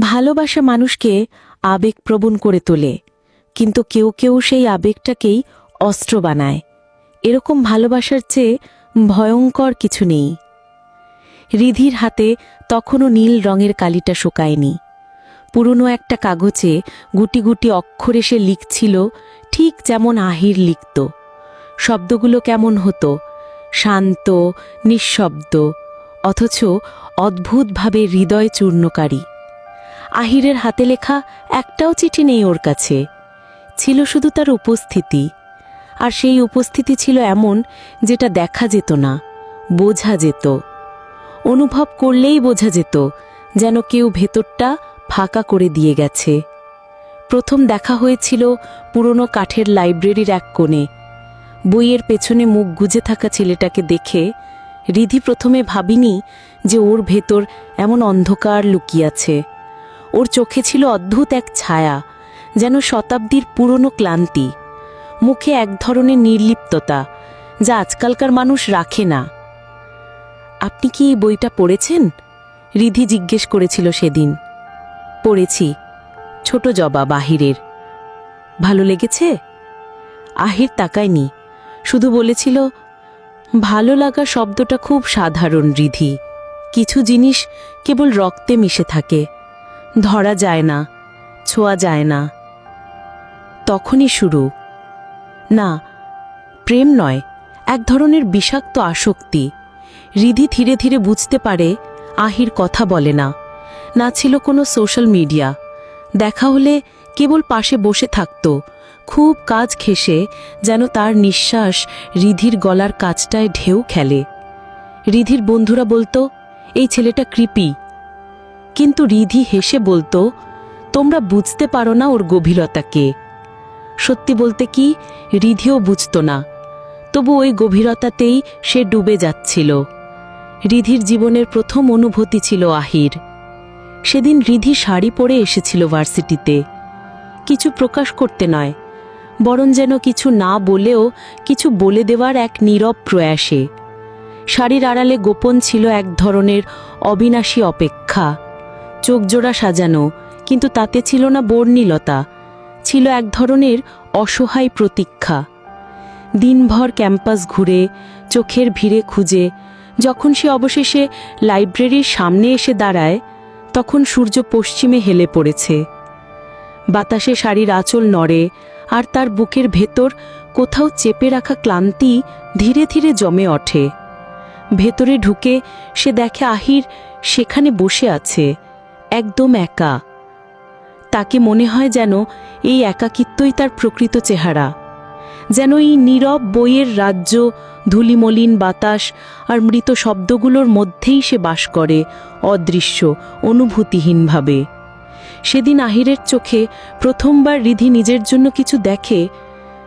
ভালোবাসা মানুষকে আবেগপ্রবণ করে তোলে, কিন্তু কেউ কেউ সেই আবেগটাকেই অস্ত্র বানায়। এরকম ভালোবাসার চেয়ে ভয়ঙ্কর কিছু নেই। রিধির হাতে তখনও নীল রঙের কালিটা শুকায়নি। পুরনো একটা কাগজে গুটি গুটি অক্ষরে সে লিখছিল, ঠিক যেমন আহির লিখত। শব্দগুলো কেমন হতো? শান্ত, নিঃশব্দ, অথচ অদ্ভুতভাবে হৃদয় চূর্ণকারী। আহিরের হাতে লেখা একটাও চিঠি নেই ওর কাছে। ছিল শুধু তার উপস্থিতি। আর সেই উপস্থিতি ছিল এমন যেটা দেখা যেত না, বোঝা যেত। অনুভব করলেই বোঝা যেত যেন কেউ ভেতরটা ফাঁকা করে দিয়ে গেছে। প্রথম দেখা হয়েছিল পুরনো কাঠের লাইব্রেরির এক কোণে। বইয়ের পেছনে মুখ গুজে থাকা ছেলেটাকে দেখে রিধি প্রথমে ভাবিনি যে ওর ভেতর এমন অন্ধকার লুকিয়াছে ওর চোখে ছিল অদ্ভুত এক ছায়া, যেন শতাব্দীর পুরনো ক্লান্তি। মুখে এক ধরনের নির্লিপ্ততা, যা আজকালকার মানুষ রাখে না। আপনি কি এই বইটা পড়েছেন? রিধি জিজ্ঞেস করেছিল সেদিন। পড়েছি, ছোট জবা বাহিরের ভালো লেগেছে? আহির তাকায়নি, শুধু বলেছিল, ভালো লাগা শব্দটা খুব সাধারণ, রিধি। কিছু জিনিস কেবল রক্তে মিশে থাকে। ধরা যায় না, ছোঁয়া যায় না। তখনই শুরু। না, প্রেম নয়, এক ধরনের বিষাক্ত আসক্তি। রিধি ধীরে ধীরে বুঝতে পারে, আহির কথা বলে না। না ছিল কোনো সোশ্যাল মিডিয়া। দেখা হলে কেবল পাশে বসে থাকত, খুব কাজ ঘেসে যেন তার নিঃশ্বাস রিধির গলার কাজটায় ঢেউ খেলে। রিধির বন্ধুরা বলতো, এই ছেলেটা কৃপি কিন্তু রিধি হেসে বলতো, তোমরা বুঝতে পারো না ওর গভীরতাকে সত্যি বলতে কি, রিধিও বুঝত না। তবু ওই গভীরতাতেই সে ডুবে যাচ্ছিল। রিধির জীবনের প্রথম অনুভূতি ছিল আহির। সেদিন রিধি শাড়ি পরে এসেছিল ভার্সিটিতে। কিছু প্রকাশ করতে নয়, বরং যেন কিছু না বলেও কিছু বলে দেওয়ার এক নীরব প্রয়াসে। শাড়ির আড়ালে গোপন ছিল এক ধরনের অবিনাশী অপেক্ষা। চোখজোড়া সাজানো, কিন্তু তাতে ছিল না বর্ণিলতা, ছিল এক ধরনের অসহায় প্রতীক্ষা। দিনভর ক্যাম্পাস ঘুরে, চোখের ভিড়ে খুঁজে, যখন সে অবশেষে লাইব্রেরির সামনে এসে দাঁড়ায়, তখন সূর্য পশ্চিমে হেলে পড়েছে। বাতাসে শাড়ির আঁচল নড়ে, আর তার বুকের ভেতর কোথাও চেপে রাখা ক্লান্তি ধীরে ধীরে জমে ওঠে। ভেতরে ঢুকে সে দেখে আহির সেখানে বসে আছে। একদম একা। তাকে মনে হয় যেন এই একাকিত্বই তার প্রকৃত চেহারা। যেন এই নীরব বইয়ের রাজ্য, ধুলিমলিন বাতাস আর মৃত শব্দগুলোর মধ্যেই সে বাস করে, অদৃশ্য, অনুভূতিহীনভাবে। সেদিন আহিরের চোখে প্রথমবার রিধি নিজের জন্য কিছু দেখে,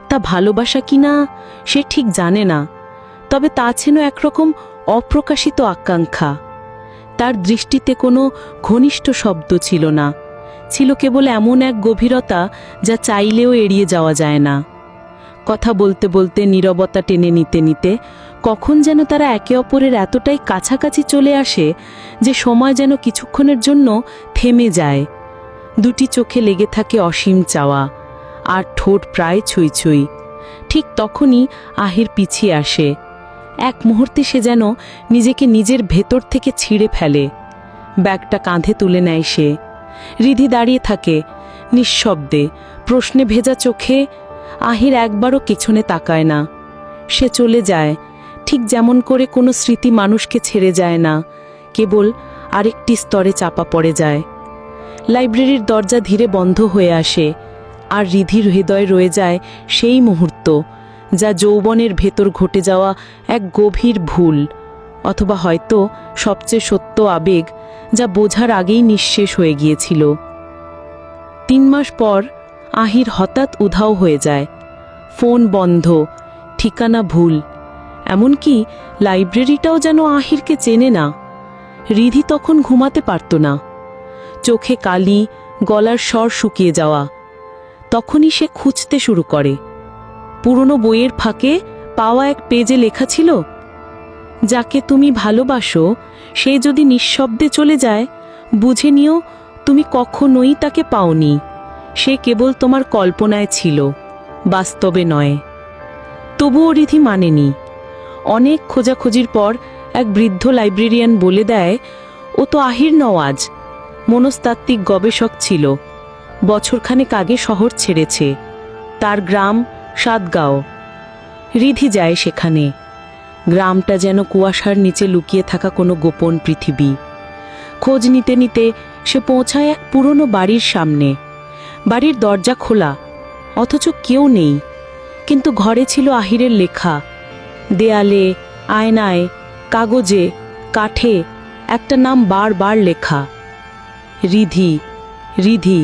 তা ভালোবাসা কিনা সে ঠিক জানে না, তবে তা ছিল একরকম অপ্রকাশিত আকাঙ্ক্ষা। তার দৃষ্টিতে কোনো ঘনিষ্ঠ শব্দ ছিল না। ছিল কেবল এমন এক গভীরতা যা চাইলেও এড়িয়ে যাওয়া যায় না। কথা বলতে বলতে নীরবতা টেনে নিতে নিতে কখন যেন তারা একে অপরের এতটাই কাছাকাছি চলে আসে যে সময় যেন কিছুক্ষণের জন্য থেমে যায়। দুটি চোখে লেগে থাকে অসীম চাওয়া, আর ঠোঁট প্রায় ছুঁই ছুঁই। ঠিক তখনই আহির পিছিয়ে আসে। এক মুহূর্তে সে যেন নিজেকে নিজের ভেতর থেকে ছিঁড়ে ফেলে। ব্যাগটা কাঁধে তুলে নেয় সে। রিধি দাঁড়িয়ে থাকে, নিঃশব্দে, প্রশ্নে ভেজা চোখে, আহির একবারও পেছনে তাকায় না। সে চলে যায়, ঠিক যেমন করে কোনো স্মৃতি মানুষকে ছেড়ে যায় না, কেবল আরেকটি স্তরে চাপা পড়ে যায়। লাইব্রেরির দরজা ধীরে বন্ধ হয়ে আসে, আর রিধির হৃদয় রয়ে যায় সেই মুহূর্ত। যা যৌবনের ভেতর ঘটে যাওয়া এক গভীর ভুল, অথবা হয়তো সবচেয়ে সত্য আবেগ যা বোঝার আগেই নিঃশেষ হয়ে গিয়েছিল। তিন মাস পর আহির হঠাৎ উধাও হয়ে যায়। ফোন বন্ধ, ঠিকানা ভুল, এমনকি লাইব্রেরিটাও যেন আহিরকে চেনে না। রিধি তখন ঘুমাতে পারত না। চোখে কালি, গলার স্বর শুকিয়ে যাওয়া, তখনই সে খুঁজতে শুরু করে। পুরনো বইয়ের ফাঁকে পাওয়া এক পেজে লেখা ছিল, যাকে তুমি ভালোবাসো, সে যদি নিঃশব্দে চলে যায়, বুঝে নিও তুমি কখনোই তাকে পাওনি। সে কেবল তোমার কল্পনায় ছিল, বাস্তবে নয়। তবুও রিধি মানেনি। অনেক খোঁজাখুঁজির পর এক বৃদ্ধ লাইব্রেরিয়ান বলে দেয়, ও তো আহির নওয়াজ, মনস্তাত্ত্বিক গবেষক ছিল। বছরখানেক আগে শহর ছেড়েছে। তার গ্রাম সাতগাঁও। রিধি যায় সেখানে। গ্রামটা যেন কুয়াশার নিচে লুকিয়ে থাকা কোনো গোপন পৃথিবী। খোঁজ নিতে নিতে সে পৌঁছায় এক পুরনো বাড়ির সামনে। বাড়ির দরজা খোলা, অথচ কেউ নেই। কিন্তু ঘরে ছিল আহিরের লেখা, দেয়ালে, আয়নায়, কাগজে, কাঠে একটা নাম বারবার লেখা, রিধি রিধি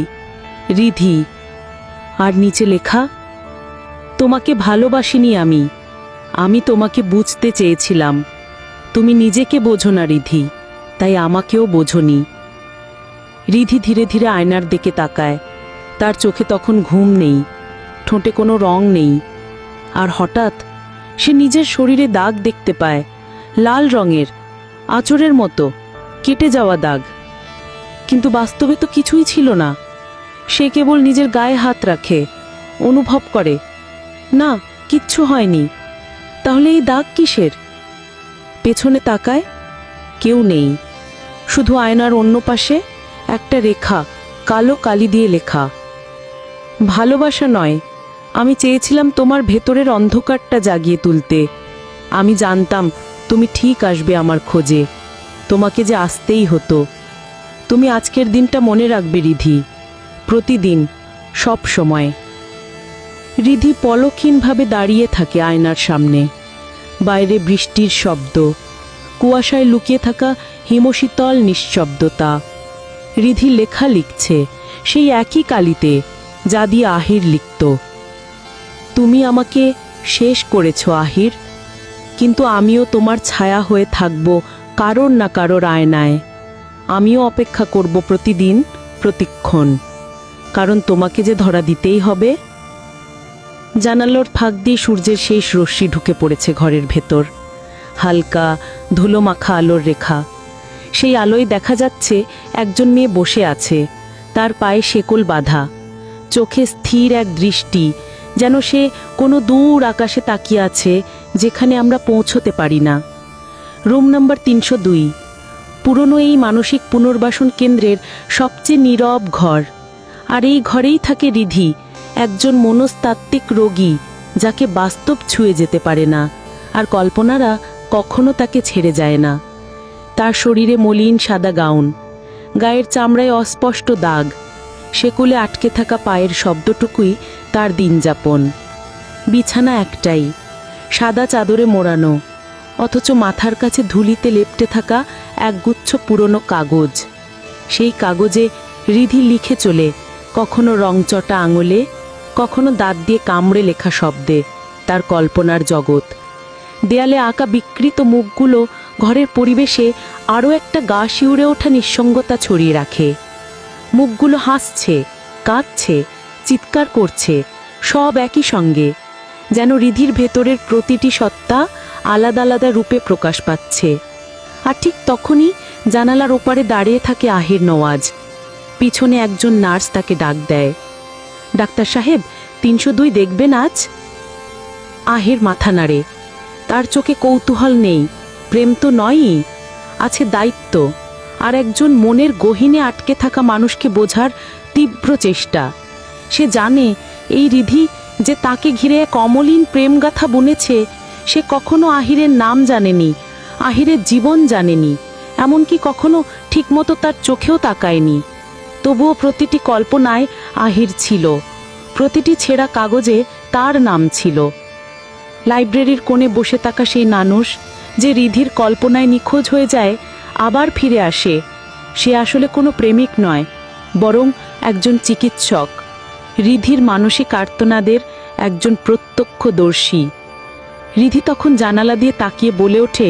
রিধি। আর নিচে লেখা তোমাকে ভালোবাসিনি আমি। আমি তোমাকে বুঝতে চেয়েছিলাম। তুমি নিজেকে বোঝো না, রিধি। তাই আমাকেও বোঝনি। রিধি ধীরে ধীরে আয়নার দিকে তাকায়। তার চোখে তখন ঘুম নেই। ঠোঁটে কোনো রং নেই। আর হঠাৎ সে নিজের শরীরে দাগ দেখতে পায়। লাল রঙের, আঁচড়ের মতো, কেটে যাওয়া দাগ। কিন্তু বাস্তবে তো কিছুই ছিল না। সে কেবল নিজের গায়ে হাত রাখে, অনুভব করে। না, কিচ্ছু হয়নি। তাহলে এই দাগ কিসের? পেছনে তাকায় কেউ নেই। শুধু আয়নার অন্য পাশে একটা রেখা, কালো কালি দিয়ে লেখা। ভালোবাসা নয়, আমি চেয়েছিলাম তোমার ভেতরের অন্ধকারটা জাগিয়ে তুলতে। আমি জানতাম তুমি ঠিক আসবে আমার খোঁজে। তোমাকে যে আসতেই হতো। তুমি আজকের দিনটা মনে রাখবে, রিধি। প্রতিদিন, সব সময়। রিধি পলকহীনভাবে দাঁড়িয়ে থাকে আয়নার সামনে। বাইরে বৃষ্টির শব্দ, কুয়াশায় লুকিয়ে থাকা হিমশীতল নিঃশব্দতা। রিধি লেখা লিখছে, সেই একই কালিতে, যা দিয়ে আহির লিখত। তুমি আমাকে শেষ করেছ, আহির, কিন্তু আমিও তোমার ছায়া হয়ে থাকব কারোর না কারোর আয়নায়। আমিও অপেক্ষা করব প্রতিদিন, প্রতিক্ষণ, কারণ তোমাকে যে ধরা দিতেই হবে জানালোর ফাঁক দিয়ে সূর্যের শেষ রশ্মি ঢুকে পড়েছে ঘরের ভেতর। হালকা ধুলো মাখা আলোর রেখা। সেই আলোয় দেখা যাচ্ছে একজন মেয়ে বসে আছে। তার পায়ে শেকল বাঁধা। চোখে স্থির এক দৃষ্টি, যেন সে কোনো দূর আকাশে তাকিয়ে আছে যেখানে আমরা পৌঁছতে পারি না। রুম নাম্বার তিনশো দুই। পুরনো এই মানসিক পুনর্বাসন কেন্দ্রের সবচেয়ে নীরব ঘর। আর এই ঘরেই থাকে রিধি একজন মনস্তাত্ত্বিক রোগী যাকে বাস্তব ছুঁয়ে যেতে পারে না, আর কল্পনারা কখনো তাকে ছেড়ে যায় না। তার শরীরে মলিন সাদা গাউন, গায়ের চামড়ায় অস্পষ্ট দাগ সেকুলে আটকে থাকা পায়ের শব্দটুকুই তার দিনযাপন। বিছানা একটাই, সাদা চাদরে মোড়ানো, অথচ মাথার কাছে ধুলিতে লেপটে থাকা একগুচ্ছ পুরনো কাগজ। সেই কাগজে রিধি লিখে চলে, কখনো রংচটা আঙুলে কখনো দাঁত দিয়ে কামড়ে লেখা শব্দে তার কল্পনার জগৎ। দেয়ালে আঁকা বিকৃত মুখগুলো ঘরের পরিবেশে আরও একটা গা শিউরে ওঠা নিঃসঙ্গতা ছড়িয়ে রাখে। মুখগুলো হাসছে, কাঁদছে, চিৎকার করছে, সব একই সঙ্গে, যেন রিধির ভেতরের প্রতিটি সত্তা আলাদা আলাদা রূপে প্রকাশ পাচ্ছে। আর ঠিক তখনই জানালার ওপারে দাঁড়িয়ে থাকে আহির নওয়াজ। পিছনে একজন নার্স তাকে ডাক দেয়। ডাক্তার সাহেব, তিনশো দুই দেখবেন আজ? আহের মাথা নাড়ে। তার চোখে কৌতূহল নেই, প্রেম তো নয়ই, আছে দায়িত্ব। আর একজন মনের গহিনে আটকে থাকা মানুষকে বোঝার তীব্র চেষ্টা। সে জানে, এই রিধি যে তাকে ঘিরে এক অমলিন প্রেমগাথা বুনেছে, সে কখনো আহিরের নাম জানেনি, আহিরের জীবন জানেনি, এমনকি কখনো ঠিকমতো তার চোখেও তাকায়নি। তবুও প্রতিটি কল্পনায় আহির ছিল। প্রতিটি ছেঁড়া কাগজে তার নাম ছিল। লাইব্রেরির কোণে বসে থাকা সেই মানুষ যে রিধির কল্পনায় নিখোঁজ হয়ে যায়, আবার ফিরে আসে। সে আসলে কোনো প্রেমিক নয়, বরং একজন চিকিৎসক। রিধির মানসিক আর্তনাদের একজন প্রত্যক্ষদর্শী। রিধি তখন জানালা দিয়ে তাকিয়ে বলে ওঠে,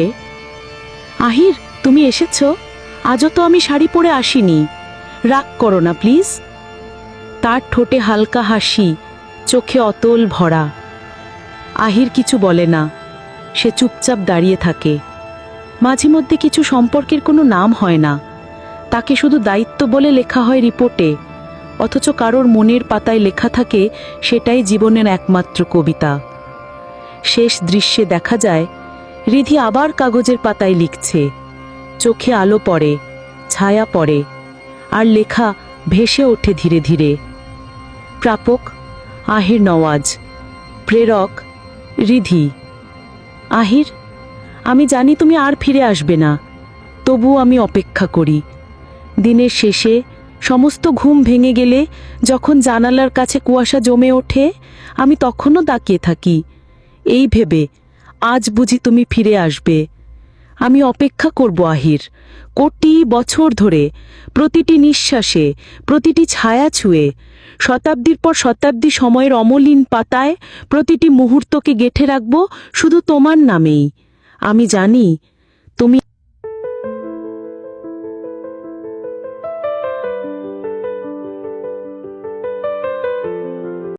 আহির, তুমি এসেছ? আজও তো আমি শাড়ি পরে আসিনি। রাগ করো না, প্লিজ। তার ঠোঁটে হালকা হাসি, চোখে অতল ভরা। আহির কিছু বলে না, সে চুপচাপ দাঁড়িয়ে থাকে। মাঝে মধ্যে কিছু সম্পর্কের কোনো নাম হয় না। তাকে শুধু দায়িত্ব বলে লেখা হয় রিপোর্টে, অথচ কারোর মনের পাতায় লেখা থাকে, সেটাই জীবনের একমাত্র কবিতা। শেষ দৃশ্যে দেখা যায়, রিধি আবার কাগজের পাতায় লিখছে। চোখে আলো পড়ে, ছায়া পড়ে। আর লেখা ভেসে ওঠে ধীরে ধীরে। প্রাপক আহির নওয়াজ, প্রেরক রিধি। আহির, আমি জানি তুমি আর ফিরে আসবে না তবু আমি অপেক্ষা করি। দিনের শেষে সমস্ত ঘুম ভেঙে গেলে যখন জানালার কাছে কুয়াশা জমে ওঠে, আমি তখনও তাকিয়ে থাকি। এই ভেবে আজ বুঝি তুমি ফিরে আসবে। আমি অপেক্ষা করব, আহির। কোটি বছর ধরে প্রতিটি নিঃশ্বাসে, প্রতিটি ছায়া ছুঁয়ে, শতাব্দীর পর শতাব্দী সময়ের অমলিন পাতায় প্রতিটি মুহূর্তকে গেঁথে রাখব শুধু তোমার নামেই। আমি জানি তুমি